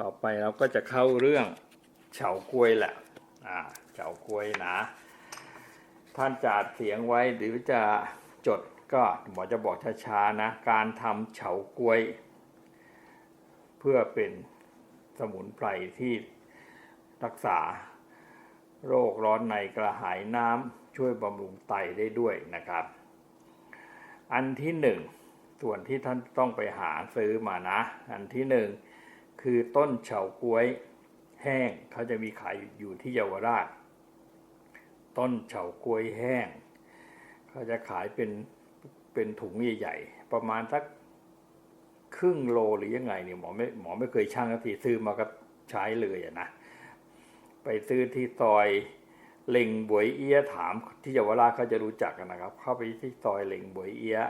ต่อไปเราก็จะเข้าเรื่องเฉาก้วยแหละอ่าเฉาก้วยนะ ท่านจัดเสียงไว้หรือจะจดก็หมอจะบอกช้าๆนะ การทำเฉาก้วย เพื่อเป็นสมุนไพรที่รักษา โรคร้อนในกระหายน้ำช่วยบำรุงไตได้ด้วยนะครับ อันที่หนึ่งส่วนที่ท่านต้องไปหาซื้อมานะ อันที่หนึ่ง คือต้นเฉาก๊วยแห้งเขาจะมีขายอยู่ที่เยาวราช ต้นเฉาก๊วยแห้งเขาจะขายเป็นเป็นถุงใหญ่ๆประมาณสักครึ่งโลหรือยังไงเนี่ยหมอไม่หมอไม่เคยช่างสักทีซื้อมาก็ใช้เลยอะนะไปซื้อที่ซอยเล่งบวยเอียถามที่เยาวราชเขาจะรู้จักกันนะครับ เข้าไปที่ซอยเล่งบวยเอีย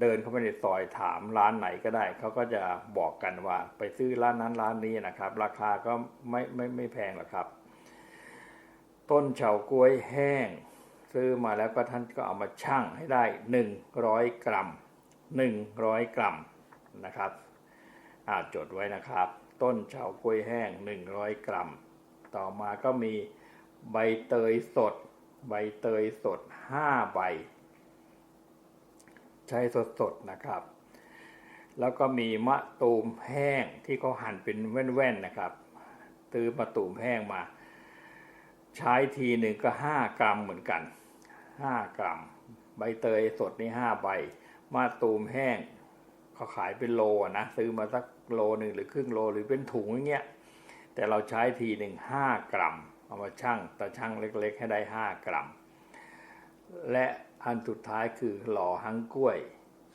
เดินเข้าไปในซอยถามร้านไหนก็ได้ เขาก็จะบอกกันว่า ไปซื้อร้านนั้นร้านนี้นะครับ ราคาก็ไม่ไม่ไม่แพงหรอกครับ ต้นเฉาก๊วยแห้ง ซื้อมาแล้วก็ท่านก็เอามาชั่งให้ได้ 100 กรัม 100 กรัมนะครับอาจดไว้นะครับ ต้นเฉาก๊วยแห้ง 100 กรัม ต่อมาก็มีใบเตยสด ใบเตยสด 5 ใบ ใช้สดๆนะครับ แล้วก็มีมะตูมแห้งที่เขาหั่นเป็นแว่นๆนะครับซื้อมะตูมแห้งมา ใช้ทีหนึ่งก็5กรัมเหมือนกัน5กรัม ใบเตยสดนี่5ใบมะตูมแห้งเขาขายเป็นโลนะซื้อมาสักโลหนึ่งหรือครึ่งโลหรือเป็นถุงอย่างเงี้ยแต่เราใช้ทีหนึ่งห้ากรัม เอามาชั่งต่ชั่งเล็กๆ ให้ได้ห้ากรัม และ อันสุดท้ายคือหล่อหังกล้วย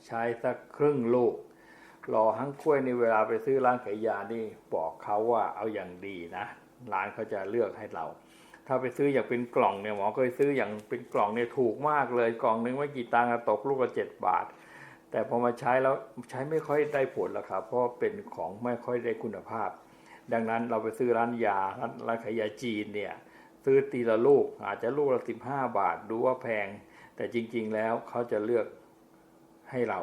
ใช้สักครึ่งลูก หล่อหังกล้วยในเวลาไปซื้อร้านขายยานี่บอกเขาว่าเอาอย่างดีนะร้านเขาจะเลือกให้เรา ถ้าไปซื้ออย่างเป็นกล่องเนี่ยหมอเคยซื้ออย่างเป็นกล่องเนี่ยถูกมากเลยกล่องหนึงไม่กี่ตังค์ตกลูกละเจ็ดบาท แต่พอมาใช้แล้วใช้ไม่ค่อยได้ผลแล้วครับเพราะเป็นของไม่ค่อยได้คุณภาพ ดังนั้นเราไปซื้อร้านยาร้านขายยาจีนเนี่ยซื้อตีละลูกอาจจะลูกละสิบห้าบาทดูว่าแพง แต่จริง ๆ แล้วเขาจะเลือกให้เรา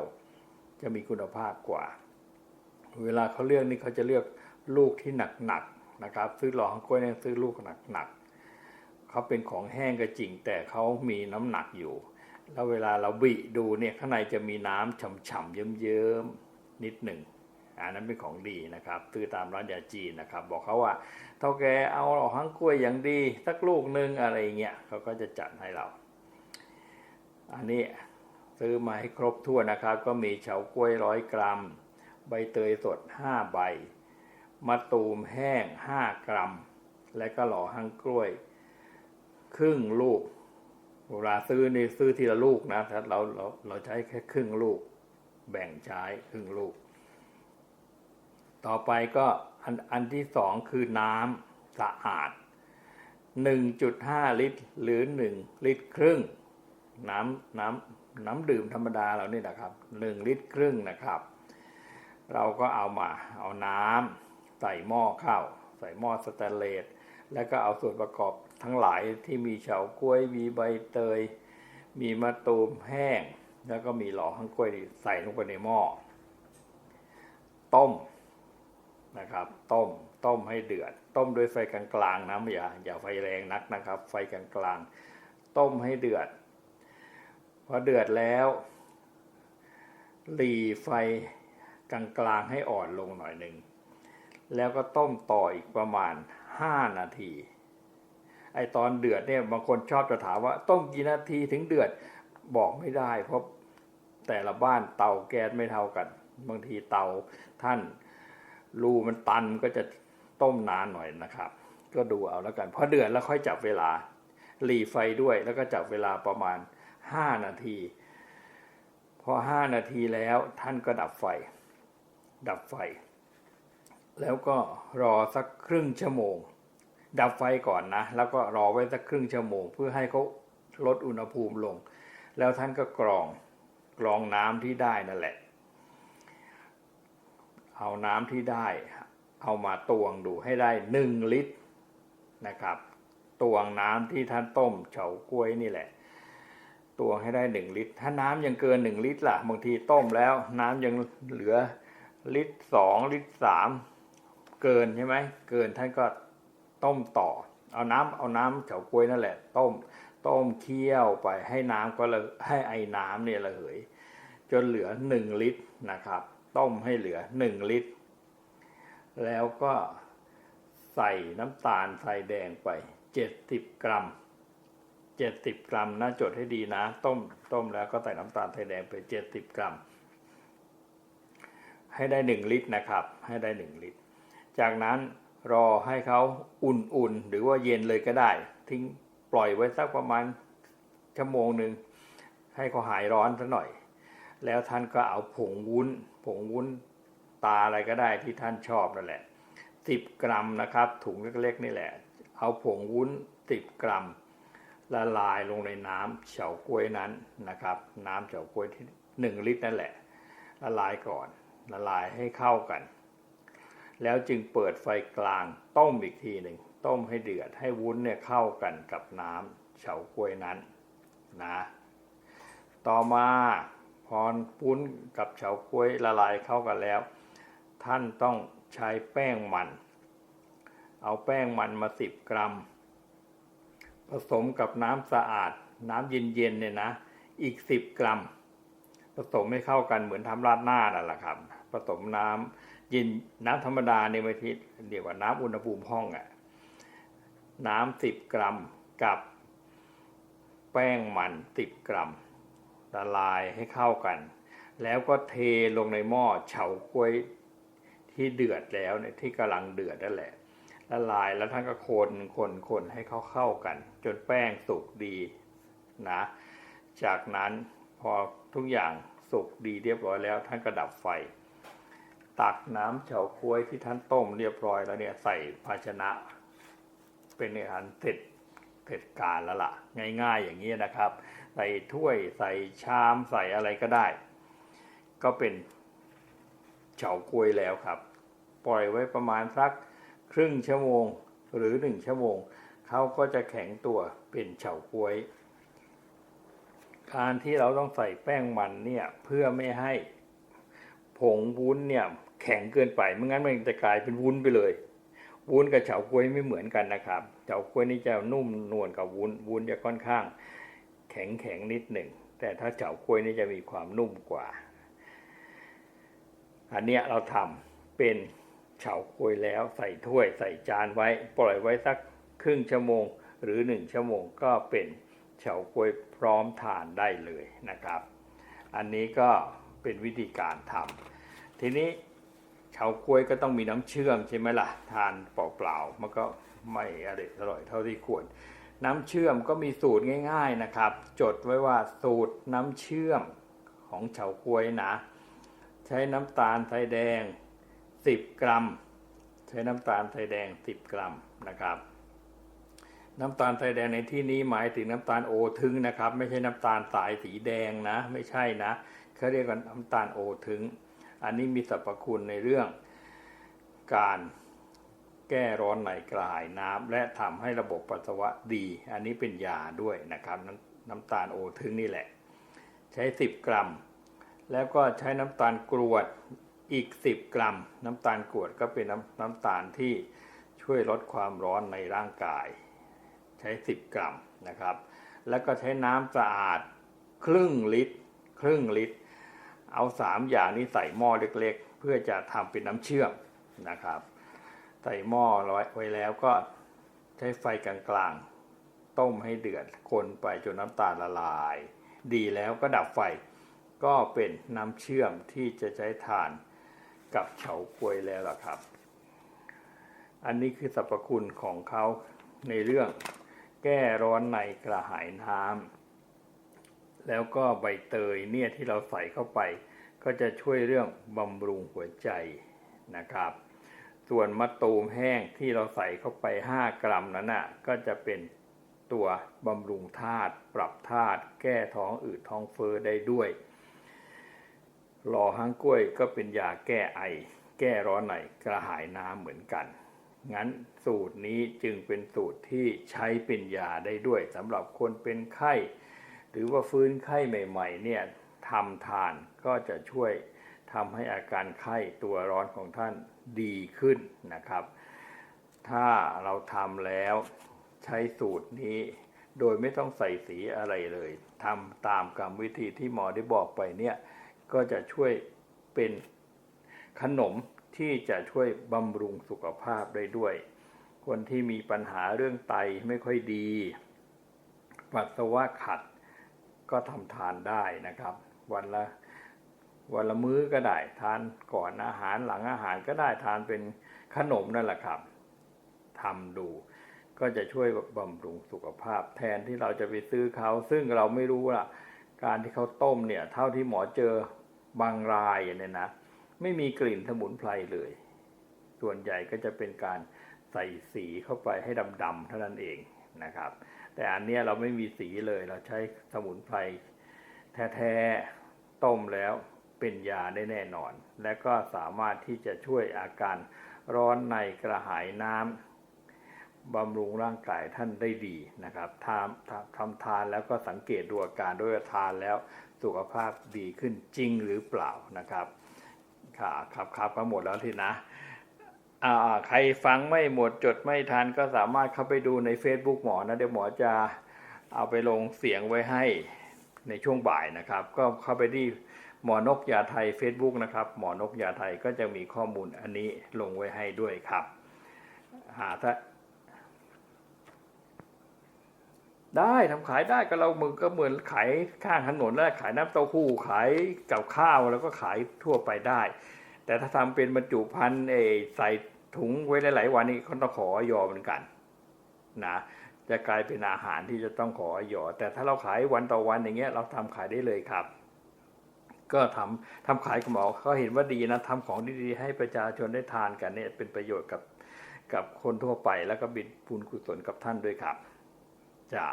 จะมีคุณภาพกว่า เวลาเขาเลือกนี่เขาจะเลือกลูกที่หนักๆนะครับ ซื้อหลอของกล้วยเนี่ยซื้อลูกหนักๆเขาเป็นของแห้งก็จริง แต่เขามีน้ำหนักอยู่ แล้วเวลาเราบิดูเนี่ยข้างในจะมีน้ำฉ่ำๆเยิ้มๆนิดหนึ่งอันนั้นเป็นของดีนะครับซื้อตามร้านยาจีนนะครับ บอกเขาว่าเท่าแกเอาหล่อหังกล้วยอย่างดีสักลูกหนึ่งอะไรเงี้ยเขาก็จะจัดให้เรา อันนี้ซื้อมาให้ครบถ้วนนะครับ ก็มีเฉาก้วยร้อยกรัม ใบเตยสด 5 ใบมะตูมแห้ง 5 กรัม และก็หล่อหังกล้วย ครึ่งลูกเวลาซื้อนี่ซื้อทีละลูกนะถ้าเราเราเราใช้แค่ครึ่งลูก แบ่งใช้ครึ่งลูก ต่อไปก็อันอันที่สองคือน้ำสะอาด 1.5 ลิตร หรือ 1 ลิตรครึ่ง น้ำน้ำน้ำดื่มธรรมดาเรานี่นะครับ1ลิตรครึ่งนะครับ เราก็เอามาเอาน้ำใส่หม้อข้าวใส่หม้อสแตนเลสแล้วก็เอาส่วนประกอบทั้งหลายที่มีเฉาก้วยมีใบเตย มีมะตูมแห้ง แล้วก็มีหล่อข้างกล้วยนี่ใส่ลงไปในหม้อต้มนะครับ ต้มต้มให้เดือด ต้มด้วยไฟกลางๆนะอย่าอย่าไฟแรงนักนะครับ ไฟกลางๆต้มให้เดือด อเดือดแล้วหลีไฟกลางๆให้อ่อนลงหน่อยหนึ่ง แล้วก็ต้มต่ออีกประมาณ 5 นาที ไอตอนเดือดเนี่ยบางคนชอบจะถามว่าต้มกี่นาทีถึงเดือดบอกไม่ได้ เพราะแต่ละบ้านเตาแก๊สไม่เท่ากัน บางทีเตาท่านรูมันตันก็จะต้มนานหน่อยนะครับ ก็ดูเอาแล้วกันพอเดือดแล้วค่อยจับเวลาหลีไฟด้วยแล้วก็จับเวลาประมาณ 5นาที พอ5นาทีแล้วท่านก็ดับไฟ ดับไฟ แล้วก็รอสักครึ่งชั่วโมง ดับไฟก่อนนะ แล้วก็รอไว้สักครึ่งชั่วโมง เพื่อให้เขาลดอุณหภูมิลง แล้วท่านก็กรองกรองน้ำที่ได้นั่นแหละ เอาน้ำที่ได้ เอามาตวงดูให้ได้หนึ่งลิตรนะครับ ตวงน้ำที่ท่านต้มเฉาก้วยนี่แหละ ตัวให้ได้หนึ่งลิตร ถ้าน้ำยังเกินหนึ่งลิตรล่ะ บางทีต้มแล้ว น้ำยังเหลือลิตรสองลิตรสามเกินใช่ไหมเกินท่านก็ต้มต่อ เอาน้ำเอาน้ำเฉาก๊วยนั่นแหละ ต้มต้มเคี่ยวไปให้น้ำก็ระให้ไอ้น้ำเนี่ยระเหย จนเหลือหนึ่งลิตรนะครับ ต้มให้เหลือหนึ่งลิตร แล้วก็ใส่น้ำตาลทรายแดงไปเจ็ดสิบกรัม เจ็ดสิบกรัมนะจดให้ดีนะ ต้มต้มแล้วก็ใส่น้ำตาลทยแดงไปเจ็ดสิบกรัม ให้ได้หนึ่งลิตรนะครับ ให้ได้หนึ่งลิตร จากนั้นรอให้เขาอุ่นๆ หรือว่าเย็นเลยก็ได้ ทิ้งปล่อยไว้สักประมาณชั่วโมงหนึ่งให้เขาหายร้อนสักหน่อย แล้วท่านก็เอาผงวุ้น ผงวุ้นตาอะไรก็ได้ที่ท่านชอบนั่นแหละสิบกรัมนะครับ ถุงเล็กๆนี่แหละ เอาผงวุ้นสิบกรัม ละลายลงในน้ำเฉาก๊วยนั้นนะครับ น้ำเฉาก๊วยที่หนึ่งลิตรนั่นแหละ ละลายก่อน ละลายให้เข้ากัน แล้วจึงเปิดไฟกลางต้มอีกทีหนึ่งต้มให้เดือดให้วุ้นเนี่ยเข้ากันกับน้ำเฉาก๊วยนั้นนะต่อมาพอวุ้นกับเฉาก๊วยละลายเข้ากันแล้ว ท่านต้องใช้แป้งมัน เอาแป้งมันมาสิบกรัม ผสมกับน้ำสะอาด น้ำเย็นๆเนี่ยนะ อีกสิบกรัม ผสมให้เข้ากันเหมือนทำราดหน้านั่นแหละครับ ผสมน้ำเย็นน้ำธรรมดาในไม่ทิเรียกว่าน้ำอุณหภูมิห้องอะน้ำสิบกรัมกับแป้งมันสิบกรัมละลายให้เข้ากัน แล้วก็เทลงในหม้อเฉาก๊วยที่เดือดแล้วเนี่ยที่กำลังเดือดนั่นแหละ ละลายแล้วท่านก็คนคนคนให้เข้าเข้ากัน จนแป้งสุกดีนะจากนั้นพอทุกอย่างสุกดีเรียบร้อยแล้ว ท่านก็ดับไฟ ตักน้ำเฉาก๊วยที่ท่านต้มเรียบร้อยแล้วเนี่ยใส่ภาชนะ เป็นอาหารเสร็จเสร็จการแล้วล่ะ ง่ายๆอย่างนี้นะครับ ใส่ถ้วยใส่ชามใส่อะไรก็ได้ ก็เป็นเฉาก๊วยแล้วครับ ปล่อยไว้ประมาณสัก ครึ่งชั่วโมงหรือหนึ่งชั่วโมงเขาก็จะแข็งตัวเป็นเฉาก๊วย การที่เราต้องใส่แป้งมันเนี่ยเพื่อไม่ให้ผงวุ้นเนี่ยแข็งเกินไปไม่งั้นมันจะกลายเป็นวุ้นไปเลยวุ้นกับเฉาก๊วยไม่เหมือนกันนะครับเฉาก๊วยนี่จะนุ่มนวลกับวุ้นวุ้นจะค่อนข้าง แข็งแข็งนิดหนึ่งแต่ถ้าเฉาก๊วยนี่จะมีความนุ่มกว่า อันเนี้ยเราทำเป็น เฉาก๊วยแล้วใส่ถ้วยใส่จานไว้ ปล่อยไว้สักครึ่งชั่วโมง หรือหนึ่งชั่วโมงก็เป็นเฉาก๊วยพร้อมทานได้เลยนะครับ อันนี้ก็เป็นวิธีการทำทีนี้เฉาก๊วยก็ต้องมีน้ำเชื่อมใช่ไหมล่ะ ทานเปล่าๆมันก็ไม่อร่อยเท่าที่ควร น้ำเชื่อมก็มีสูตรง่าย ๆนะครับ จดไว้ว่าสูตรน้ำเชื่อมของเฉาก๊วยนะ ใช้น้ำตาลทรายแดง 10 กรัม ใช้น้ำตาลทรายแดง 10 กรัมนะครับ น้ำตาลทรายแดงในที่นี้หมายถึงน้ำตาลโอทึงนะครับ ไม่ใช่น้ำตาลสายสีแดงนะ ไม่ใช่นะเขาเรียกกันน้ำตาลโอทึง อันนี้มีสรรพคุณในเรื่อง การแก้ร้อนในกระหายน้ำและทำให้ระบบปัสสาวะดี อันนี้เป็นยาด้วยนะครับน้ำน้ำตาลโอทึงนี่แหละ ใช้ 10 กรัม แล้วก็ใช้น้ำตาลกรวด อีก 10 กรัม น้ำตาลกรวดก็เป็นน้ำน้ำตาลที่ช่วยลดความร้อนในร่างกาย ใช้ 10 กรัมนะครับ แล้วก็ใช้น้ำสะอาดครึ่งลิตร ครึ่งลิตร เอา 3 อย่างนี้ใส่หม้อเล็กๆ เพื่อจะทำเป็นน้ำเชื่อมนะครับ ใส่หม้อไว้แล้วก็ใช้ไฟกลางๆ ต้มให้เดือดคนไปจนน้ำตาลละลาย ดีแล้วก็ดับไฟก็เป็นน้ำเชื่อมที่จะใช้ทาน กับเฉาก๊วยแล้วล่ะครับ อันนี้คือสรรพคุณของเขาในเรื่องแก้ร้อนในกระหายน้ำแล้วก็ใบเตยเนี่ยที่เราใส่เข้าไป ก็จะช่วยเรื่องบำรุงหัวใจนะครับ ส่วนมะตูมแห้งที่เราใส่เข้าไป 5 กรัมนั้นน่ะก็จะเป็นตัวบำรุงธาตุปรับธาตุแก้ท้องอืดท้องเฟ้อได้ด้วย หล่อหางกล้วยก็เป็นยาแก้ไอ แก้ร้อนในกระหายน้ำเหมือนกัน งั้นสูตรนี้จึงเป็นสูตรที่ใช้เป็นยาได้ด้วยสำหรับคนเป็นไข้ หรือว่าฟื้นไข้ใหม่ๆเนี่ยทำทานก็จะช่วยทำให้อาการไข้ตัวร้อนของท่านดีขึ้นนะครับ ถ้าเราทำแล้วใช้สูตรนี้ โดยไม่ต้องใส่สีอะไรเลยทำตามกรรมวิธีที่หมอได้บอกไปเนี่ย ก็จะช่วยเป็นขนมที่จะช่วยบำรุงสุขภาพได้ด้วย คนที่มีปัญหาเรื่องไตไม่ค่อยดี ปัสสาวะขัดก็ทำทานได้นะครับ วันละวันละมื้อก็ได้ทานก่อนอาหารหลังอาหารก็ได้ทานเป็นขนมนั่นแหละครับทำดู ก็จะช่วยบำรุงสุขภาพ แทนที่เราจะไปซื้อเขา ซึ่งเราไม่รู้ว่าการที่เขาต้มเนี่ย เท่าที่หมอเจอ บางรายเนี่ยนะไม่มีกลิ่นสมุนไพรเลย ส่วนใหญ่ก็จะเป็นการใส่สีเข้าไปให้ดำๆเท่านั้นเองนะครับ แต่อันเนี้ยเราไม่มีสีเลยเราใช้สมุนไพรแท้ๆต้มแล้วเป็นยาได้แน่นอน และก็สามารถที่จะช่วยอาการร้อนในกระหายน้ำ บำรุงร่างกายท่านได้ดีนะครับทำทำทำทานแล้วก็สังเกตดูอาการด้วยทานแล้วสุขภาพดีขึ้นจริงหรือเปล่านะครับค่ะครับครับก็หมดแล้วทีนะใครฟังไม่หมดจดไม่ทันก็สามารถเข้าไปดูใน Facebook หมอนะเดี๋ยวหมอจะเอาไปลงเสียงไว้ให้ในช่วงบ่ายนะครับ ก็เข้าไปที่หมอนกยาไทย Facebook นะครับ หมอนกยาไทยก็จะมีข้อมูลอันนี้ลงไว้ให้ด้วยครับ หาถ้า ได้ทำขายได้ก็เราเมือก็เหมือนขายข้างถนนแล้วขายน้ำเต้าหู้ขายกับข้าวแล้วก็ขายทั่วไปได้ แต่ถ้าทำเป็นบรรจุภัณฑ์เอใส่ถุงไว้หลาย ๆ วันนี้เขาต้องขอออเหมือนกันนะจะกลายเป็นอาหารที่จะต้องขอออแต่ถ้าเราขายวันต่อวันอย่างเงี้ยเราทำขายได้เลยครับ ก็ทำทำขายกับหมอเขาเห็นว่าดีนะทำของดีๆให้ประชาชนได้ทานกันเนี่ยเป็นประโยชน์กับกับคนทั่วไปแล้วก็บินบุญกุศลกับท่านด้วยครับ จ้า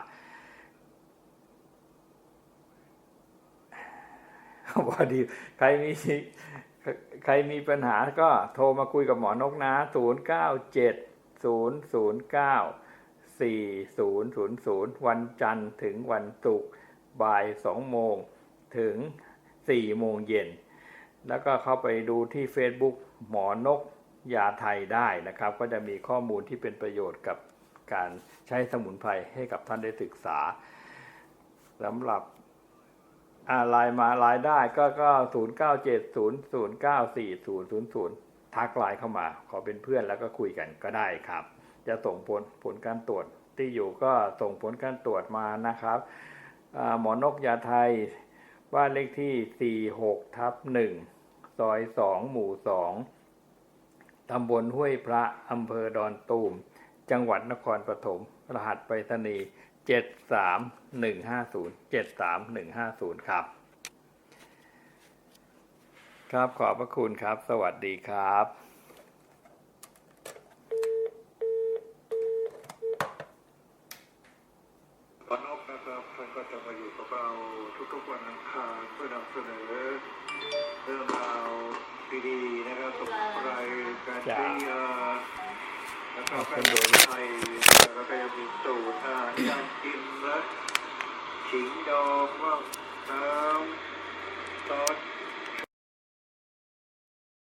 พอดีใครมีใครมีปัญหาก็โทรมาคุยกับหมอนกนะ 0 9 7 0 0 9 4 0 0 0 วันจันทร์ถึงวันศุกร์บ่าย2โมงถึง4โมงเย็น แล้วก็เข้าไปดูที่ Facebook หมอนกยาไทยได้นะครับ ก็จะมีข้อมูลที่เป็นประโยชน์กับ การใช้สมุนไพรให้กับท่านได้ศึกษาสำหรับอ่าไลน์มาลน์ได้ก็ก็ศูนย์เก้าเจ็ดศูนย์ศูนย์เก้าสี่ศูนย์ศูนย์ศูนย์ทักไลน์เข้ามา ขอเป็นเพื่อนแล้วก็คุยกันก็ได้ครับ จะส่งผลผลการตรวจที่อยู่ก็ส่งผลการตรวจมานะครับหมอนกยาไทย บ้านเลขที่ 46ทับ1ซอย 2 หมู่ 2 ตำบลห้วยพระ อำเภอดอนตูม จังหวัดนครปฐมรหัสไปรษณีย์73150 73150 ครับ ครับขอบพระคุณครับ สวัสดีครับวันนกนะครับท่านก็จะมาอยู่กับเราทุกๆวันอังคารเพื่อนำเสนอเรื่องราวดีๆนะครับสมุนไพรการใช้ยา แล้วก็ขนมไทยแล้วก็ยังมีสูตรอาหารการกินและขิงดองว่างน้ำซอส